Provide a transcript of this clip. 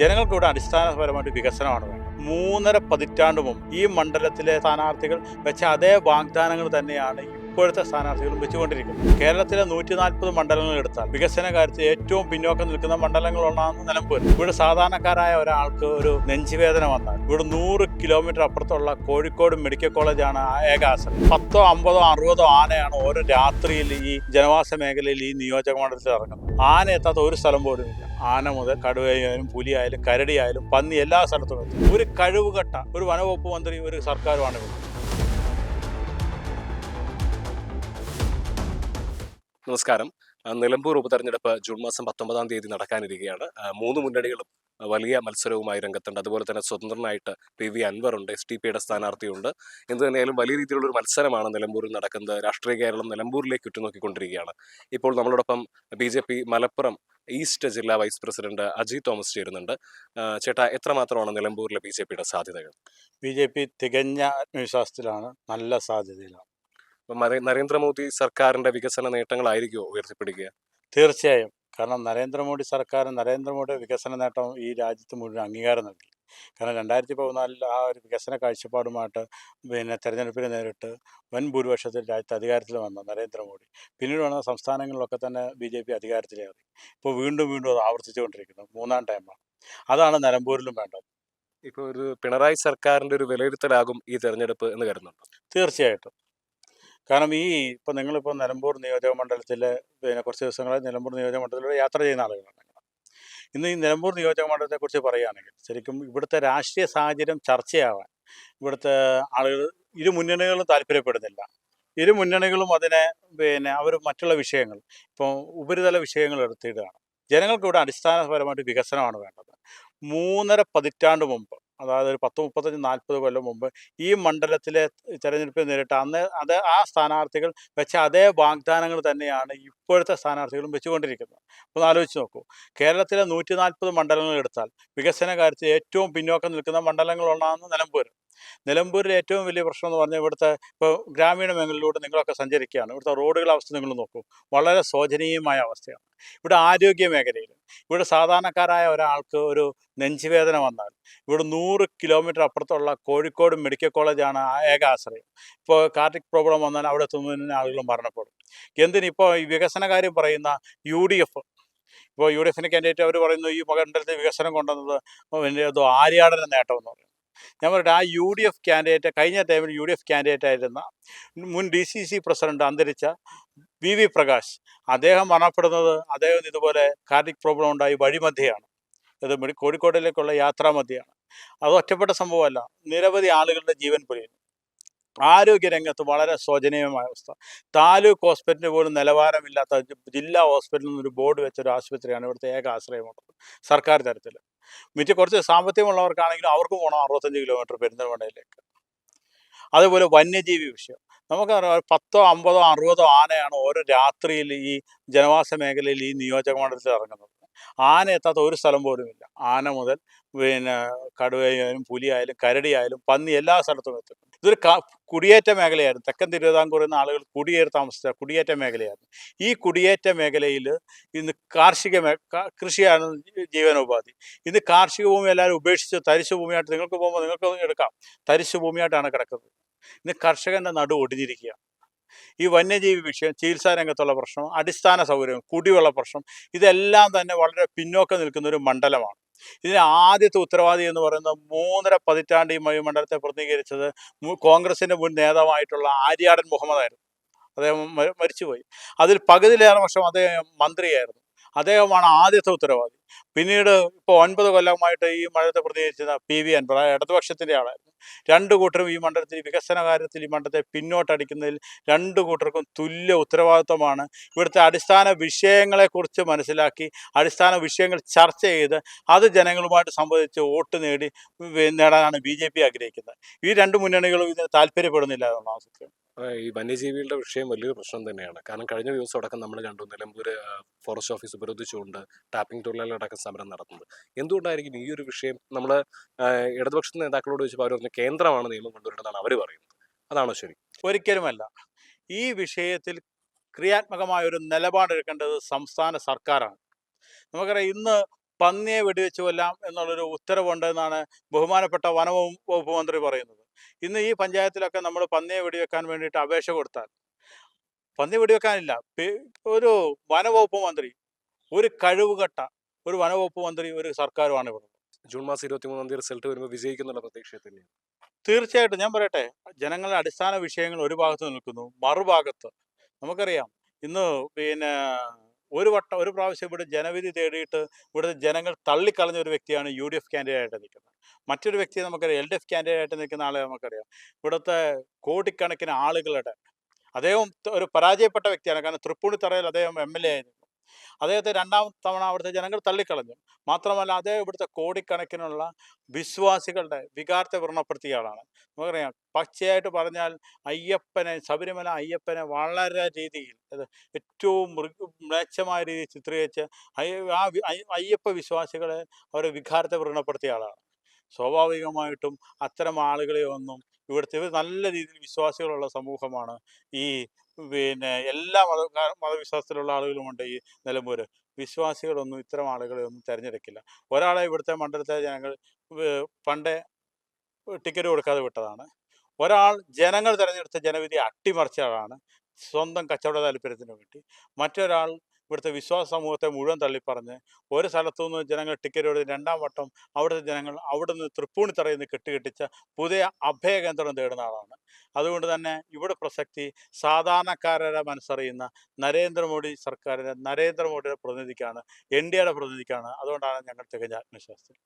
ജനങ്ങൾക്ക് ഇവിടെ അടിസ്ഥാനപരമായിട്ട് വികസനമാണ് വേണ്ടത്. മൂന്നര പതിറ്റാണ്ട് മുമ്പ് ഈ മണ്ഡലത്തിലെ സ്ഥാനാർത്ഥികൾ വെച്ച അതേ വാഗ്ദാനങ്ങൾ തന്നെയാണ് ഇപ്പോഴത്തെ സ്ഥാനാർത്ഥികളും വെച്ചുകൊണ്ടിരിക്കും കേരളത്തിലെ നൂറ്റി നാൽപ്പത് മണ്ഡലങ്ങൾ എടുത്താൽ വികസന കാര്യത്തിൽ ഏറ്റവും പിന്നോക്കം നിൽക്കുന്ന മണ്ഡലങ്ങൾ മണ്ഡലങ്ങളൊന്നാണ് നിലമ്പൂർ ഇവിടെ സാധാരണക്കാരായ ഒരാൾക്ക് ഒരു നെഞ്ചുവേദന വന്നാൽ ഇവിടെ നൂറ് കിലോമീറ്റർ അപ്പുറത്തുള്ള കോഴിക്കോട് മെഡിക്കൽ കോളേജാണ് ഏക ആശ്രയം പത്തോ അമ്പതോ അറുപതോ ആനയാണ് ഓരോ രാത്രിയിൽ ഈ ജനവാസ മേഖലയിൽ ഈ നിയോജക മണ്ഡലത്തിൽ ഇറങ്ങുന്നത്. ആന എത്താത്ത ഒരു സ്ഥലം പോലും ഇല്ല. ആന മുതൽ കടുവയായാലും പുലിയായാലും കരടിയായാലും പന്നി എല്ലാ സ്ഥലത്തും എത്തും. ഒരു കഴിവുകെട്ട ഒരു വനവകുപ്പ് മന്ത്രി ഒരു സർക്കാരുമാണ് ഇവിടെ. നമസ്കാരം. നിലമ്പൂർ ഉപതെരഞ്ഞെടുപ്പ് ജൂൺ മാസം പത്തൊമ്പതാം തീയതി നടക്കാനിരിക്കുകയാണ്. മൂന്ന് മുന്നണികളും വലിയ മത്സരവുമായി രംഗത്തുണ്ട്. അതുപോലെ തന്നെ സ്വതന്ത്രനായിട്ട് പി. വി. അൻവർ ഉണ്ട് എസ്. ടി. പിയുടെ സ്ഥാനാർത്ഥിയുണ്ട്. എന്ത് തന്നെയാലും വലിയ രീതിയിലുള്ള ഒരു മത്സരമാണ് നിലമ്പൂരിൽ നടക്കുന്നത്. രാഷ്ട്രീയ കേരളം നിലമ്പൂരിലേക്ക് ഉറ്റുനോക്കിക്കൊണ്ടിരിക്കുകയാണ്. ഇപ്പോൾ നമ്മളോടൊപ്പം B. J. P. Malappuram east ജില്ലാ വൈസ് പ്രസിഡന്റ് അജി തോമസ് ചേരുന്നുണ്ട്. ചേട്ടാ എത്രമാത്രമാണ് നിലമ്പൂരിലെ ബി. ജെ. പിയുടെ സാധ്യതകൾ? ബി. ജെ. പി. തികഞ്ഞ ആത്മവിശ്വാസത്തിലാണ്. നല്ല സാധ്യതയിലാണ്. ഇപ്പം നരേ- നരേന്ദ്രമോദി സർക്കാരിന്റെ വികസന നേട്ടങ്ങളായിരിക്കുമോ ഉയർത്തിപ്പിടിക്കുക? തീർച്ചയായും. കാരണം നരേന്ദ്രമോദി സർക്കാർ നരേന്ദ്രമോദി വികസന നേട്ടം ഈ രാജ്യത്ത് മുഴുവൻ അംഗീകാരം നൽകി. കാരണം രണ്ടായിരത്തി പതിനാലിൽ ആ ഒരു വികസന കാഴ്ചപ്പാടുമായിട്ട് പിന്നെ തെരഞ്ഞെടുപ്പിനെ നേരിട്ട് വൻ ഭൂരിപക്ഷത്തിൽ രാജ്യത്ത് അധികാരത്തിൽ വന്ന നരേന്ദ്രമോദി. പിന്നീട് വന്ന സംസ്ഥാനങ്ങളിലൊക്കെ തന്നെ ബി ജെ പി അധികാരത്തിലേറി. ഇപ്പോൾ വീണ്ടും വീണ്ടും അത് ആവർത്തിച്ചുകൊണ്ടിരിക്കുന്നു. മൂന്നാം ടൈമാണ്. അതാണ് നിലമ്പൂരിലും വേണ്ടത്. ഇപ്പോൾ ഒരു പിണറായി സർക്കാരിന്റെ ഒരു വിലയിരുത്തലാകും ഈ തെരഞ്ഞെടുപ്പ് എന്ന് കരുതുന്നുണ്ട്? തീർച്ചയായിട്ടും. കാരണം ഈ ഇപ്പം നിങ്ങളിപ്പോൾ നിലമ്പൂർ നിയോജക മണ്ഡലത്തിൽ പിന്നെ കുറച്ച് ദിവസങ്ങളായി നിലമ്പൂർ നിയോജക മണ്ഡലത്തിലൂടെ യാത്ര ചെയ്യുന്ന ആളുകളാണ്. ഇന്ന് ഈ നിലമ്പൂർ നിയോജക മണ്ഡലത്തെക്കുറിച്ച് പറയുകയാണെങ്കിൽ ശരിക്കും ഇവിടുത്തെ രാഷ്ട്രീയ സാഹചര്യം ചർച്ചയാവാൻ ഇവിടുത്തെ ആളുകൾ ഇരു മുന്നണികളും താല്പര്യപ്പെടുന്നില്ല. ഇരു മുന്നണികളും അതിനെ പിന്നെ അവർ മറ്റുള്ള വിഷയങ്ങൾ ഇപ്പോൾ ഉപരിതല വിഷയങ്ങൾ എടുത്തിടുകയാണ്. ജനങ്ങൾക്ക് ഇവിടെ അടിസ്ഥാനപരമായിട്ട് വികസനമാണ് വേണ്ടത്. മൂന്നര പതിറ്റാണ്ട് മുമ്പ് അതായത് ഒരു പത്ത് മുപ്പത്തഞ്ച് നാൽപ്പത് കൊല്ലം മുമ്പ് ഈ മണ്ഡലത്തിലെ തെരഞ്ഞെടുപ്പിൽ നേരിട്ട് അന്ന് അത് ആ സ്ഥാനാർത്ഥികൾ വെച്ച അതേ വാഗ്ദാനങ്ങൾ തന്നെയാണ് ഇപ്പോഴത്തെ സ്ഥാനാർത്ഥികളും വെച്ചുകൊണ്ടിരിക്കുന്നത്. ഒന്ന് ആലോചിച്ച് നോക്കൂ. കേരളത്തിലെ നൂറ്റി നാൽപ്പത് മണ്ഡലങ്ങൾ എടുത്താൽ വികസന കാര്യത്തിൽ ഏറ്റവും പിന്നോക്കം നിൽക്കുന്ന മണ്ഡലങ്ങളൊന്നാണ് നിലമ്പൂർ നിലമ്പൂരിലെ ഏറ്റവും വലിയ പ്രശ്നം എന്ന് പറഞ്ഞാൽ ഇവിടുത്തെ ഇപ്പോൾ ഗ്രാമീണ മേഖലയിലൂടെ നിങ്ങളൊക്കെ സഞ്ചരിക്കുകയാണ്. ഇവിടുത്തെ റോഡുകളുടെ അവസ്ഥ നിങ്ങൾ നോക്കൂ. വളരെ ശോചനീയമായ അവസ്ഥയാണ്. ഇവിടെ ആരോഗ്യ മേഖലയിൽ ഇവിടെ സാധാരണക്കാരായ ഒരാൾക്ക് ഒരു നെഞ്ചുവേദന വന്നാൽ ഇവിടെ നൂറ് കിലോമീറ്റർ അപ്പുറത്തുള്ള കോഴിക്കോട് മെഡിക്കൽ കോളേജാണ് ഏക ആശ്രയം. ഇപ്പോൾ കാർട്ടിക് പ്രോബ്ലം വന്നാൽ അവിടെ എത്തുന്നതിന് ആളുകൾ മരണപ്പെടും. എന്തിനിപ്പോൾ ഈ വികസന കാര്യം പറയുന്ന യു ഡി എഫ് ഇപ്പോൾ യു ഡി എഫിന് കാൻഡിഡേറ്റ് അവർ പറയുന്നു ഈ മണ്ഡലത്തിൽ വികസനം കൊണ്ടുവന്നത് ആര്യാടന നേട്ടം എന്ന് പറയുന്നത് ഞാൻ പറയട്ടെ ആ യു ഡി എഫ് കാൻഡിഡേറ്റ് കഴിഞ്ഞ ടൈമിൽ യു ഡി എഫ് കാൻഡിഡേറ്റ് ആയിരുന്ന മുൻ ഡി സി സി പ്രസിഡന്റ് അന്തരിച്ച വി വി പ്രകാശ്. അദ്ദേഹം മരണപ്പെടുന്നത് അദ്ദേഹം ഇതുപോലെ കാർഡിക് പ്രോബ്ലം ഉണ്ടായി വഴിമധ്യയാണ്. ഇത് കോഴിക്കോടിലേക്കുള്ള യാത്രാമധ്യയാണ്. അത് ഒറ്റപ്പെട്ട സംഭവമല്ല നിരവധി ആളുകളുടെ ജീവൻ പൊലിയുന്നു. ആരോഗ്യരംഗത്ത് വളരെ ശോചനീയമായ അവസ്ഥ. താലൂക്ക് ഹോസ്പിറ്റലിന് പോലും നിലവാരമില്ലാത്ത ജില്ലാ ഹോസ്പിറ്റലിൽ നിന്നൊരു ബോർഡ് വെച്ചൊരു ആശുപത്രിയാണ് ഇവിടുത്തെ ഏക ആശ്രയമുള്ളത്. സർക്കാർ തരത്തിൽ മിച്ച കുറച്ച് സാമ്പത്തികമുള്ളവർക്കാണെങ്കിലും അവർക്ക് പോകണം അറുപത്തഞ്ച് കിലോമീറ്റർ പെരിന്തൽമണ്ണയിലേക്ക്. അതേപോലെ വന്യജീവി വിഷയം. നമുക്കറിയാം പത്തോ അമ്പതോ അറുപതോ ആനയാണ് ഓരോ രാത്രിയിൽ ഈ ജനവാസ മേഖലയിൽ ഈ നിയോജക മണ്ഡലത്തിൽ ഇറങ്ങുന്നത്. ആന എത്താത്ത ഒരു സ്ഥലം പോലും ഇല്ല. ആന മുതൽ പിന്നെ കടുവയായാലും പുലിയായാലും കരടിയായാലും പന്നി എല്ലാ സ്ഥലത്തും എത്തും ഇതൊരു കുടിയേറ്റ മേഖലയായിരുന്നു. തെക്കൻ തിരുവിതാംകൂറിൽ നിന്ന് ആളുകൾ കുടിയേറി താമസിച്ച കുടിയേറ്റ മേഖലയായിരുന്നു. ഈ കുടിയേറ്റ മേഖലയിൽ ഇന്ന് കാർഷിക മേ കൃഷിയാണ് ജീവനോപാധി. ഇന്ന് കാർഷിക ഭൂമി എല്ലാവരും ഉപേക്ഷിച്ച് തരിശു ഭൂമിയായിട്ട് നിങ്ങൾക്ക് പോകുമ്പോൾ നിങ്ങൾക്ക് എടുക്കാം. തരിശു ഭൂമിയായിട്ടാണ് കിടക്കുന്നത്. ഇന്ന് കർഷകന്റെ നടു ഒടിഞ്ഞിരിക്കുക ഈ വന്യജീവി വിഷയം ചികിത്സാ രംഗത്തുള്ള പ്രശ്നം അടിസ്ഥാന സൗകര്യം കുടിവെള്ള പ്രശ്നം ഇതെല്ലാം തന്നെ വളരെ പിന്നോക്കം നിൽക്കുന്ന ഒരു മണ്ഡലമാണ്. ഇതിന് ആദ്യത്തെ ഉത്തരവാദി എന്ന് പറയുന്നത് മൂന്നര പതിറ്റാണ്ട് ഈ മണ്ഡലത്തെ പ്രതിനിധീകരിച്ചത് കോൺഗ്രസിന്റെ മുൻ നേതാവായിട്ടുള്ള ആര്യാടൻ മുഹമ്മദായിരുന്നു. അദ്ദേഹം മരിച്ചുപോയി. അതിൽ പകുതിയിലേറെ വർഷം അദ്ദേഹം മന്ത്രിയായിരുന്നു. അദ്ദേഹമാണ് ആദ്യത്തെ ഉത്തരവാദി. പിന്നീട് ഇപ്പോൾ ഒൻപത് കൊല്ലമായിട്ട് ഈ മണ്ഡലത്തെ പ്രതിനിധീകരിച്ചത് പി വി ആ ഇടതുപക്ഷത്തിന്റെ ആളായിരുന്നു. രണ്ടു കൂട്ടരും ഈ മണ്ഡലത്തിൽ വികസന കാര്യത്തിൽ ഈ മണ്ഡലത്തെ പിന്നോട്ടടിക്കുന്നതിൽ രണ്ട് കൂട്ടർക്കും തുല്യ ഉത്തരവാദിത്വമാണ്. ഇവിടുത്തെ അടിസ്ഥാന വിഷയങ്ങളെക്കുറിച്ച് മനസ്സിലാക്കി അടിസ്ഥാന വിഷയങ്ങൾ ചർച്ച ചെയ്ത് അത് ജനങ്ങളുമായിട്ട് സംവദിച്ച് വോട്ട് നേടി നേടാനാണ് ബി ആഗ്രഹിക്കുന്നത്. ഈ രണ്ട് മുന്നണികളും ഇതിന് താല്പര്യപ്പെടുന്നില്ല എന്നുള്ള ഈ വന്യജീവികളുടെ വിഷയം വലിയൊരു പ്രശ്നം തന്നെയാണ്. കാരണം കഴിഞ്ഞ ദിവസം അടക്കം നമ്മൾ കണ്ടു നിലമ്പൂര് ഫോറസ്റ്റ് ഓഫീസ് ഉപരോധിച്ചുകൊണ്ട് ടാപ്പിംഗ് തൊഴിലാളികളടക്കം സമരം നടത്തുന്നത്. എന്തുകൊണ്ടായിരിക്കും ഈ ഒരു വിഷയം നമ്മൾ ഇടതുപക്ഷ നേതാക്കളോട് ചോദിച്ചപ്പോൾ അവർ പറഞ്ഞു കേന്ദ്രമാണ് നിയമം കൊണ്ടുവരേണ്ടതാണ് അവർ പറയുന്നത്? അതാണോ ശരി? ഒരിക്കലുമല്ല. ഈ വിഷയത്തിൽ ക്രിയാത്മകമായ ഒരു നിലപാടെടുക്കേണ്ടത് സംസ്ഥാന സർക്കാരാണ്. നമുക്കറിയാം ഇന്ന് പന്നിയെ വെടിവെച്ച് കൊല്ലാം എന്നുള്ളൊരു ഉത്തരവുണ്ട് എന്നാണ് ബഹുമാനപ്പെട്ട വന വകുപ്പ് വകുപ്പ് മന്ത്രി പറയുന്നത്. ഇന്ന് ഈ പഞ്ചായത്തിലൊക്കെ നമ്മൾ പന്നിയെ വെടിവെക്കാൻ വേണ്ടിയിട്ട് അപേക്ഷ കൊടുത്താൽ പന്നി വെടിവെക്കാനില്ല. ഒരു വനവകുപ്പ് മന്ത്രി ഒരു കഴിവുകെട്ട ഒരു വനവകുപ്പ് മന്ത്രി ഒരു സർക്കാരുമാണ് ഇവിടെ. ജൂൺ മാസം ഇരുപത്തി മൂന്നാം തീയതി റിസൾട്ട് വരുമ്പോൾ വിജയിക്കുന്നുള്ള പ്രതീക്ഷ തന്നെയാണ്. തീർച്ചയായിട്ടും ഞാൻ പറയട്ടെ ജനങ്ങളുടെ അടിസ്ഥാന വിഷയങ്ങൾ ഒരു ഭാഗത്ത് നിൽക്കുന്നു മറുഭാഗത്ത്. നമുക്കറിയാം ഇന്ന് പിന്നെ ഒരു വട്ടം ഒരു പ്രാവശ്യം ഇവിടെ ജനവിധി തേടിയിട്ട് ഇവിടുത്തെ ജനങ്ങൾ തള്ളിക്കളഞ്ഞ ഒരു വ്യക്തിയാണ് യു ഡി എഫ് ക്യാൻഡിഡേറ്റ് നിൽക്കുന്നത്. മറ്റൊരു വ്യക്തിയെ നമുക്കറിയാം എൽ ഡി എഫ് ക്യാൻഡിഡേറ്റ് നിൽക്കുന്ന ആളെ നമുക്കറിയാം. ഇവിടുത്തെ കോടിക്കണക്കിന് ആളുകളുടെ അദ്ദേഹം ഒരു പരാജയപ്പെട്ട വ്യക്തിയാണ്. കാരണം തൃപ്പൂണിത്തറയിൽ അദ്ദേഹം എം എൽ എ ആയിരുന്നു. അദ്ദേഹത്തെ രണ്ടാം തവണ അവിടുത്തെ ജനങ്ങൾ തള്ളിക്കളഞ്ഞു. മാത്രമല്ല അദ്ദേഹം ഇവിടുത്തെ കോടിക്കണക്കിനുള്ള വിശ്വാസികളുടെ വികാരത്തെ വ്രണപ്പെടുത്തിയ നമുക്കറിയാം പച്ചയായിട്ട് പറഞ്ഞാൽ അയ്യപ്പനെ ശബരിമല അയ്യപ്പനെ വളരെ രീതിയിൽ ഏറ്റവും മൃഗ മ്ലേച്ഛമായ രീതിയിൽ ചിത്രീകരിച്ച് അയ്യപ്പ വിശ്വാസികളെ അവരെ വികാരത്തെ വ്രണപ്പെടുത്തിയ ആളാണ്. സ്വാഭാവികമായിട്ടും അത്തരം ആളുകളെ ഒന്നും ഇവിടുത്തെ നല്ല രീതിയിൽ വിശ്വാസികളുള്ള സമൂഹമാണ്. ഈ പിന്നെ എല്ലാ മത മതവിശ്വാസത്തിലുള്ള ആളുകളുമുണ്ട് ഈ നിലമ്പൂര്. വിശ്വാസികളൊന്നും ഇത്തരം ആളുകളെ ഒന്നും തിരഞ്ഞെടുക്കില്ല. ഒരാളെ ഇവിടുത്തെ മണ്ഡലത്തെ ജനങ്ങൾ പണ്ടേ ടിക്കറ്റ് കൊടുക്കാതെ വിട്ടതാണ്. ഒരാൾ ജനങ്ങൾ തിരഞ്ഞെടുത്ത ജനവിധി അട്ടിമറിച്ച ആളാണ് സ്വന്തം കച്ചവട താല്പര്യത്തിന് വേണ്ടി. മറ്റൊരാൾ ഇവിടുത്തെ വിശ്വാസ സമൂഹത്തെ മുഴുവൻ തള്ളിപ്പറഞ്ഞ് ഒരു സ്ഥലത്തു നിന്ന് ജനങ്ങൾ ടിക്കറ്റ് എടുത്ത് രണ്ടാം വട്ടം അവിടുത്തെ ജനങ്ങൾ അവിടെ നിന്ന് തൃപ്പൂണിത്തറയിൽ നിന്ന് കെട്ടുകെട്ടിച്ച പുതിയ അഭയകേന്ദ്രം തേടുന്ന ആളാണ്. അതുകൊണ്ട് തന്നെ ഇവിടെ പ്രസക്തി സാധാരണക്കാരുടെ മനസ്സറിയുന്ന നരേന്ദ്രമോദി സർക്കാരിന്റെ നരേന്ദ്രമോദിയുടെ പ്രതിനിധിക്കാണ് എൻ ഡി എയുടെ പ്രതിനിധിക്കാണ്. അതുകൊണ്ടാണ് ഞങ്ങൾ തികഞ്ഞ ആത്മവിശ്വാസത്തിൽ